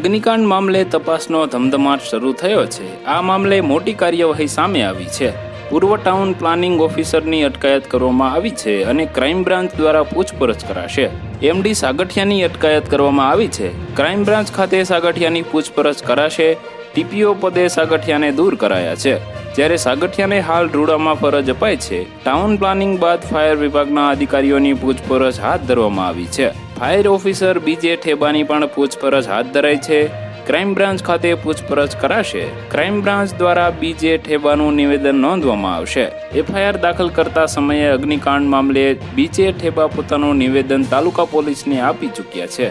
અગ્નિકાંડ મામલે તપાસનો ધમધમાટ શરૂ થયો છે. આ મામલે મોટી કાર્યવાહી સામે આવી છે. પૂર્વ ટાઉન પ્લાનિંગ ઓફિસરની અટકાયત કરવામાં આવી છે અને ક્રાઇમ બ્રાન્ચ દ્વારા પૂછપરછ કરાશે. એમડી સાગઠિયાની અટકાયત કરવામાં આવી છે. ક્રાઇમ બ્રાન્ચ ખાતે સાગઠિયાની પૂછપરછ કરાશે. ટીપીઓ પદે સાગઠિયાને દૂર કરાયા છે. જ્યારે સાગઠિયાને હાલ રૂડામાં ફરજ અપાય છે, ટાઉન પ્લાનિંગ બાદ ફાયર વિભાગના અધિકારીઓની પૂછપરછ હાથ ધરવામાં આવી છે. ફાયર ઓફિસર બીજે ઠેબાની પણ પૂછપરછ હાથ ધરાઈ છે. ક્રાઇમ બ્રાન્ચ ખાતે પૂછપરછ કરાશે. ક્રાઇમ બ્રાન્ચ દ્વારા બીજે ઠેબાનું નિવેદન નોંધવામાં આવશે. એફઆઈઆર દાખલ કરતા સમયે અગ્નિકાંડ મામલે બીજે ઠેબા પોતાનું નિવેદન તાલુકા પોલીસને આપી ચૂક્યા છે.